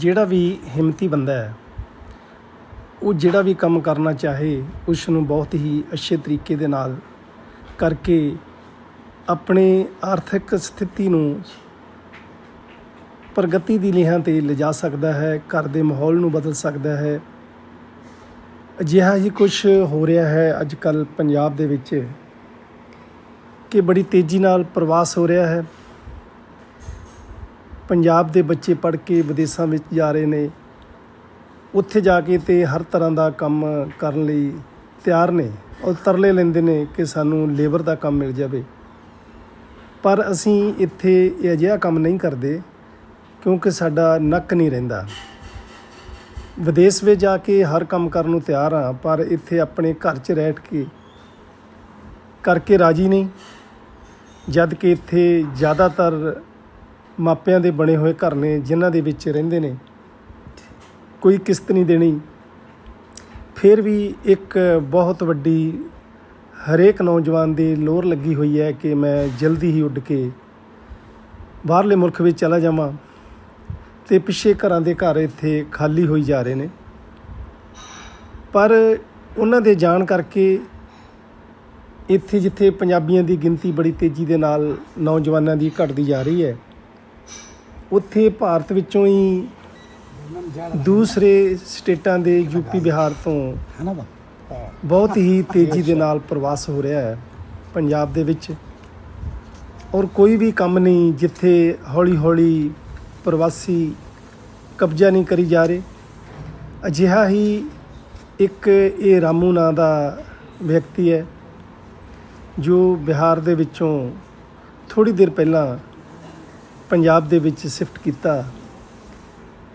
ਜਿਹੜਾ ਵੀ ਹਿੰਮਤੀ ਬੰਦਾ ਹੈ, ਉਹ ਜਿਹੜਾ ਵੀ ਕੰਮ ਕਰਨਾ ਚਾਹੇ ਉਸ ਨੂੰ ਬਹੁਤ ਹੀ ਅੱਛੇ ਤਰੀਕੇ ਦੇ ਨਾਲ ਕਰਕੇ ਆਪਣੇ ਆਰਥਿਕ ਸਥਿਤੀ ਨੂੰ ਪ੍ਰਗਤੀ ਦੀ ਲੀਹਾਂ ਤੇ ਲਿਜਾ ਸਕਦਾ ਹੈ, ਘਰ ਦੇ ਮਾਹੌਲ ਨੂੰ ਬਦਲ ਸਕਦਾ ਹੈ। ਅਜਿਹਾ ਹੀ ਕੁਝ ਹੋ ਰਿਹਾ ਹੈ ਅੱਜ ਕੱਲ ਪੰਜਾਬ ਦੇ ਵਿੱਚ ਕਿ ਬੜੀ ਤੇਜ਼ੀ ਨਾਲ ਪ੍ਰਵਾਸ ਹੋ ਰਿਹਾ ਹੈ। ਪੰਜਾਬ ਦੇ ਬੱਚੇ ਪੜ੍ਹ ਕੇ ਵਿਦੇਸ਼ਾਂ ਵਿੱਚ ਜਾ ਰਹੇ ਨੇ। ਉੱਥੇ ਜਾ ਕੇ ਤੇ ਹਰ ਤਰ੍ਹਾਂ ਦਾ ਕੰਮ ਕਰਨ ਲਈ ਤਿਆਰ ਨੇ ਔਰ ਤਰਲੇ ਲੈਂਦੇ ਨੇ ਕਿ ਸਾਨੂੰ ਲੇਬਰ ਦਾ ਕੰਮ ਮਿਲ ਜਾਵੇ। ਪਰ ਅਸੀਂ ਇੱਥੇ ਇਹ ਅਜਿਹਾ ਕੰਮ ਨਹੀਂ ਕਰਦੇ ਕਿਉਂਕਿ ਸਾਡਾ ਨੱਕ ਨਹੀਂ ਰਹਿੰਦਾ। ਵਿਦੇਸ਼ ਵਿੱਚ ਜਾ ਕੇ ਹਰ ਕੰਮ ਕਰਨ ਨੂੰ ਤਿਆਰ ਹਾਂ, ਪਰ ਇੱਥੇ ਆਪਣੇ ਘਰ 'ਚ ਰਹਿ ਕੇ ਕਰਕੇ ਰਾਜੀ ਨਹੀਂ। ਜਦ ਕਿ ਇੱਥੇ ਜ਼ਿਆਦਾਤਰ ਮਾਪਿਆਂ ਦੇ ਬਣੇ ਹੋਏ ਘਰ ਨੇ, ਜਿਨ੍ਹਾਂ ਦੇ ਵਿੱਚ ਰਹਿੰਦੇ ਨੇ। ਕੋਈ ਕਿਸ਼ਤ ਨਹੀਂ ਦੇਣੀ। ਫਿਰ ਵੀ ਇੱਕ ਬਹੁਤ ਵੱਡੀ ਹਰੇਕ ਨੌਜਵਾਨ ਦੀ ਲੋਰ ਲੱਗੀ ਹੋਈ ਹੈ ਕਿ ਮੈਂ ਜਲਦੀ ਹੀ ਉੱਡ ਕੇ ਬਾਹਰਲੇ ਮੁਲਕ ਵਿੱਚ ਚਲਾ ਜਾਵਾਂ ਤੇ ਪਿੱਛੇ ਘਰਾਂ ਦੇ ਘਰ ਇੱਥੇ ਖਾਲੀ ਹੋਈ ਜਾ ਰਹੇ ਨੇ। ਪਰ ਉਹਨਾਂ ਦੇ ਜਾਣ ਕਰਕੇ ਇੱਥੇ ਜਿੱਥੇ ਪੰਜਾਬੀਆਂ ਦੀ ਗਿਣਤੀ ਬੜੀ ਤੇਜ਼ੀ ਦੇ ਨਾਲ ਨੌਜਵਾਨਾਂ ਦੀ ਘਟਦੀ ਜਾ ਰਹੀ ਹੈ ਉੱਥੇ ਭਾਰਤ ਵਿੱਚੋਂ ਹੀ ਦੂਸਰੇ ਸਟੇਟਾਂ ਦੇ ਯੂਪੀ ਬਿਹਾਰ ਤੋਂ ਹੈ ਨਾ ਬਾ ਬਹੁਤ ਹੀ ਤੇਜ਼ੀ ਦੇ ਨਾਲ ਪ੍ਰਵਾਸ ਹੋ ਰਿਹਾ ਹੈ ਪੰਜਾਬ ਦੇ ਵਿੱਚ। ਔਰ ਕੋਈ ਵੀ ਕੰਮ ਨਹੀਂ ਜਿੱਥੇ ਹੌਲੀ-ਹੌਲੀ ਪ੍ਰਵਾਸੀ ਕਬਜ਼ਾ ਨਹੀਂ ਕਰੀ ਜਾ ਰਹੇ। ਅਜਿਹਾ ਹੀ ਇੱਕ ਇਹ ਰਾਮੂ ਨਾਂ ਦਾ ਵਿਅਕਤੀ ਹੈ ਜੋ ਬਿਹਾਰ ਦੇ ਵਿੱਚੋਂ ਥੋੜੀ ਦੇਰ ਪਹਿਲਾਂ ਪੰਜਾਬ ਦੇ ਵਿੱਚ ਸ਼ਿਫਟ ਕੀਤਾ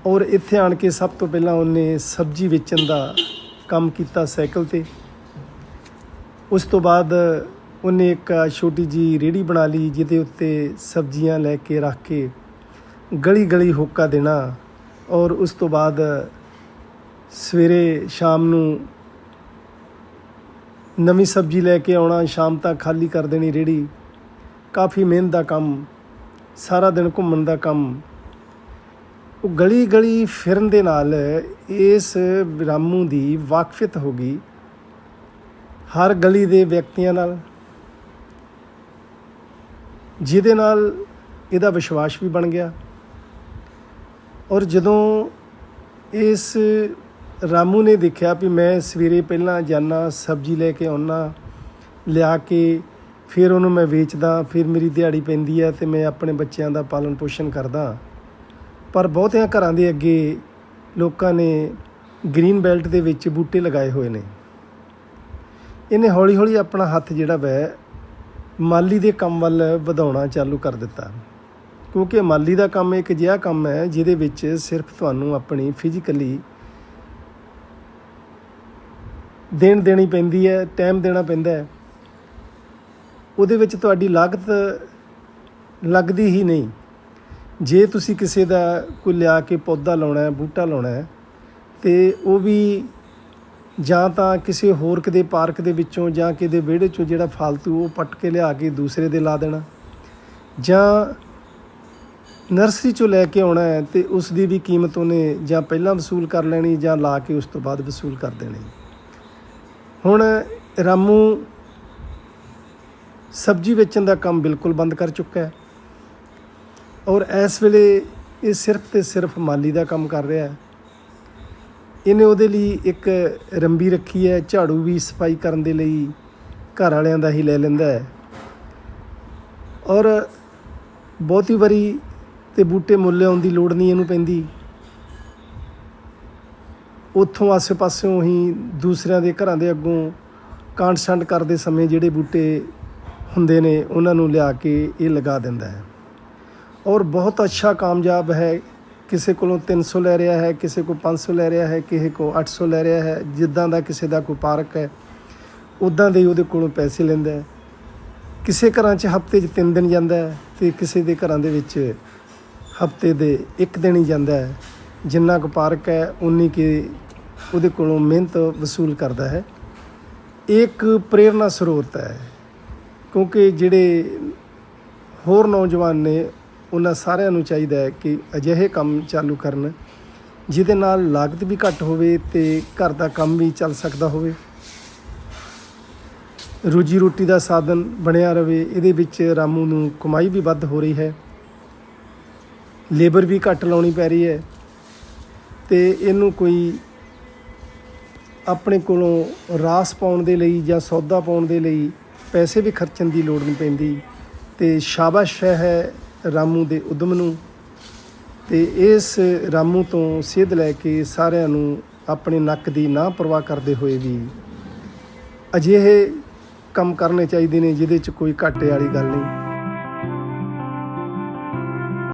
ਔਰ ਇੱਥੇ ਆਣ ਕੇ ਸਭ ਤੋਂ ਪਹਿਲਾਂ ਉਹਨੇ ਸਬਜ਼ੀ ਵੇਚਣ ਦਾ ਕੰਮ ਕੀਤਾ ਸਾਈਕਲ ਤੇ। ਉਸ ਤੋਂ ਬਾਅਦ ਉਹਨੇ ਇੱਕ ਛੋਟੀ ਜੀ ਰੇੜੀ ਬਣਾ ਲਈ ਜਿਹਦੇ ਉੱਤੇ ਸਬਜ਼ੀਆਂ ਲੈ ਕੇ ਰੱਖ ਕੇ ਗਲੀ ਗਲੀ ਹੋਕਾ ਦੇਣਾ ਔਰ ਉਸ ਤੋਂ ਬਾਅਦ ਸਵੇਰੇ ਸ਼ਾਮ ਨੂੰ ਨਵੀਂ ਸਬਜ਼ੀ ਲੈ ਕੇ ਆਉਣਾ, ਸ਼ਾਮ ਤੱਕ ਖਾਲੀ ਕਰ ਦੇਣੀ ਰੇੜੀ ਕਾਫੀ ਮਿਹਨਤ ਦਾ ਕੰਮ ਸਾਰਾ ਦਿਨ ਘੁੰਮਣ ਦਾ ਕੰਮ। ਉਹ ਗਲੀ ਗਲੀ ਫਿਰਨ ਦੇ ਨਾਲ ਇਸ ਰਾਮੂ ਦੀ ਵਾਕਫਿਤ ਹੋ ਗਈ। ਹਰ ਗਲੀ ਦੇ ਵਿਅਕਤੀਆਂ ਨਾਲ। ਜਿਹਦੇ ਨਾਲ ਇਹਦਾ ਵਿਸ਼ਵਾਸ ਵੀ ਬਣ ਗਿਆ। ਔਰ ਜਦੋਂ ਇਸ ਰਾਮੂ ਨੇ ਦੇਖਿਆ ਵੀ ਮੈਂ ਸਵੇਰੇ ਪਹਿਲਾਂ ਜਾਣਾ ਸਬਜ਼ੀ ਲੈ ਕੇ ਆਉਣਾ ਲਿਆ ਕੇ ਫਿਰ ਉਹਨੂੰ ਮੈਂ ਵੇਚਦਾ, ਫਿਰ ਮੇਰੀ ਦਿਹਾੜੀ ਪੈਂਦੀ ਹੈ ਤੇ ਮੈਂ ਆਪਣੇ ਬੱਚਿਆਂ ਦਾ ਪਾਲਣ ਪੋਸ਼ਣ ਕਰਦਾ। ਪਰ ਬਹੁਤਿਆਂ ਘਰਾਂ ਦੇ ਅੱਗੇ ਲੋਕਾਂ ਨੇ ਗ੍ਰੀਨ ਬੈਲਟ ਦੇ ਵਿੱਚ ਬੂਟੇ ਲਗਾਏ ਹੋਏ ਨੇ। ਇਹਨੇ ਹੌਲੀ-ਹੌਲੀ ਆਪਣਾ ਹੱਥ ਜਿਹੜਾ ਵੈ, ਮਾਲੀ ਦੇ ਕੰਮ ਵੱਲ ਵਧਾਉਣਾ ਚਾਲੂ ਕਰ ਦਿੱਤਾ। ਕਿਉਂਕਿ ਮਾਲੀ ਦਾ ਕੰਮ ਇੱਕ ਅਜਿਹਾ ਕੰਮ ਹੈ, ਜਿਹਦੇ ਵਿੱਚ ਸਿਰਫ ਤੁਹਾਨੂੰ ਆਪਣੀ ਫਿਜ਼ੀਕਲੀ ਦੇਣ ਦੇਣੀ ਪੈਂਦੀ ਹੈ ਟਾਈਮ ਦੇਣਾ ਪੈਂਦਾ ਹੈ। ਉਹਦੇ ਵਿੱਚ ਤੁਹਾਡੀ ਲਾਗਤ ਲੱਗਦੀ ਹੀ ਨਹੀਂ। ਜੇ ਤੁਸੀਂ ਕਿਸੇ ਦਾ ਕੋਈ ਲਿਆ ਕੇ ਪੌਦਾ ਲਾਉਣਾ ਹੈ, ਬੂਟਾ ਲਾਉਣਾ ਹੈ, ਤੇ ਉਹ ਵੀ ਜਾਂ ਤਾਂ ਕਿਸੇ ਹੋਰ ਕਿਤੇ ਪਾਰਕ ਦੇ ਵਿੱਚੋਂ ਜਾਂ ਕਿਤੇ ਵਿਹੜੇ ਚੋਂ ਜਿਹੜਾ ਫालतू ਉਹ ਪੱਟ ਕੇ ਲਿਆ ਕੇ ਦੂਸਰੇ ਦੇ ਲਾ ਦੇਣਾ। ਜਾਂ ਨਰਸਰੀ ਚੋਂ ਲੈ ਕੇ ਆਉਣਾ ਹੈ ਤੇ ਉਸ ਦੀ ਵੀ ਕੀਮਤ ਉਹਨੇ ਜਾਂ ਪਹਿਲਾਂ ਵਸੂਲ ਕਰ ਲੈਣੀ ਜਾਂ ਲਾ ਕੇ ਉਸ ਤੋਂ ਬਾਅਦ ਵਸੂਲ ਕਰ ਦੇਣੀ। ਹੁਣ ਰਾਮੂ ਸਬਜ਼ੀ ਵੇਚਣ ਦਾ ਕੰਮ ਬਿਲਕੁਲ ਬੰਦ ਕਰ ਚੁੱਕਾ ਹੈ। ਔਰ ਇਸ ਵੇਲੇ ਇਹ ਸਿਰਫ ਤੇ ਸਿਰਫ ਮਾਲੀ ਦਾ ਕੰਮ ਕਰ ਰਿਹਾ ਹੈ। ਇਹਨੇ ਉਹਦੇ ਲਈ ਇੱਕ ਰੰਬੀ ਰੱਖੀ ਹੈ, ਝਾੜੂ ਵੀ ਸਫ਼ਾਈ ਕਰਨ ਦੇ ਲਈ ਘਰ ਵਾਲਿਆਂ ਦਾ ਹੀ ਲੈ ਲੈਂਦਾ ਹੈ। ਔਰ ਬਹੁਤੀ ਵਾਰੀ ਤੇ ਬੂਟੇ ਮੁੱਲ ਆਉਣ ਦੀ ਲੋੜ ਨਹੀਂ ਇਹਨੂੰ ਪੈਂਦੀ। ਉੱਥੋਂ ਆਸੇ-ਪਾਸਿਓਂ ਹੀ ਦੂਸਰਿਆਂ ਦੇ ਘਰਾਂ ਦੇ ਅੱਗੋਂ ਕਾਂਡ-ਛੰਡ ਕਰਦੇ ਸਮੇਂ ਜਿਹੜੇ ਬੂਟੇ ਹੁੰਦੇ ਨੇ, ਉਹਨਾਂ ਨੂੰ ਲਿਆ ਕੇ ਇਹ ਲਗਾ ਦਿੰਦਾ ਹੈ। ਔਰ ਬਹੁਤ ਅੱਛਾ ਕਾਮਯਾਬ ਹੈ। ਕਿਸੇ ਕੋਲੋਂ 300 ਲੈ ਰਿਹਾ ਹੈ, ਕਿਸੇ ਕੋਲ 500 ਲੈ ਰਿਹਾ ਹੈ, ਕਿਸੇ ਕੋਲ 800 ਲੈ ਰਿਹਾ ਹੈ, ਜਿੱਦਾਂ ਦਾ ਕਿਸੇ ਦਾ ਕੋਈ ਪਾਰਕ ਹੈ ਉਦਾਂ ਦੇ ਹੀ ਉਹਦੇ ਕੋਲੋਂ ਪੈਸੇ ਲੈਂਦਾ ਹੈ। ਕਿਸੇ ਘਰਾਂ 'ਚ ਹਫ਼ਤੇ 'ਚ 3 ਦਿਨ ਜਾਂਦਾ ਹੈ ਤੇ ਕਿਸੇ ਦੇ ਘਰਾਂ ਦੇ ਵਿੱਚ ਹਫ਼ਤੇ ਦੇ ਇੱਕ ਦਿਨ ਹੀ ਜਾਂਦਾ ਹੈ। ਜਿੰਨਾ ਕੁ ਪਾਰਕ ਹੈ ਉਨੀ ਕਿ ਉਹਦੇ ਕੋਲੋਂ ਮਿਹਨਤ ਵਸੂਲ ਕਰਦਾ ਹੈ। ਇਹ ਇੱਕ ਪ੍ਰੇਰਨਾ ਸਰੋਤ ਹੈ। ਕਿਉਂਕਿ ਜਿਹੜੇ ਹੋਰ ਨੌਜਵਾਨ ਨੇ, ਉਹਨਾਂ ਸਾਰਿਆਂ ਨੂੰ ਚਾਹੀਦਾ ਹੈ ਕਿ ਅਜਿਹੇ ਕੰਮ ਚਾਲੂ ਕਰਨ, ਜਿਹਦੇ ਨਾਲ ਲਾਗਤ ਵੀ ਘੱਟ ਹੋਵੇ ਤੇ ਘਰ ਦਾ ਕੰਮ ਵੀ ਚੱਲ ਸਕਦਾ ਹੋਵੇ। ਰੋਜੀ ਰੋਟੀ ਦਾ ਸਾਧਨ ਬਣਿਆ ਰਵੇ, ਇਹਦੇ ਵਿੱਚ ਰਾਮੂ ਨੂੰ ਕਮਾਈ ਵੀ ਵੱਧ ਹੋ ਰਹੀ ਹੈ। ਲੇਬਰ ਵੀ ਘੱਟ ਲਾਉਣੀ ਪੈ ਰਹੀ ਹੈ ਤੇ ਇਹਨੂੰ ਕੋਈ ਆਪਣੇ ਕੋਲੋਂ ਰਾਸ ਪਾਉਣ ਦੇ ਲਈ ਜਾਂ ਸੌਦਾ ਪਾਉਣ ਦੇ ਲਈ ਪੈਸੇ ਵੀ ਖਰਚਣ ਦੀ ਲੋੜ ਨਹੀਂ ਪੈਂਦੀ ਤੇ ਸ਼ਾਬਾਸ਼ ਹੈ ਰਾਮੂ ਦੇ ਉਦਮ ਨੂੰ ਤੇ ਇਸ ਰਾਮੂ ਤੋਂ ਸਿੱਧ ਲੈ ਕੇ ਸਾਰਿਆਂ ਨੂੰ ਆਪਣੇ ਨੱਕ ਦੀ ਨਾ ਪਰਵਾਹ ਕਰਦੇ ਹੋਏ ਵੀ ਅਜਿਹੇ ਕੰਮ ਕਰਨੇ ਚਾਹੀਦੇ ਨੇ ਜਿਹਦੇ 'ਚ ਕੋਈ ਘਾਟੇ ਵਾਲੀ ਗੱਲ ਨਹੀਂ।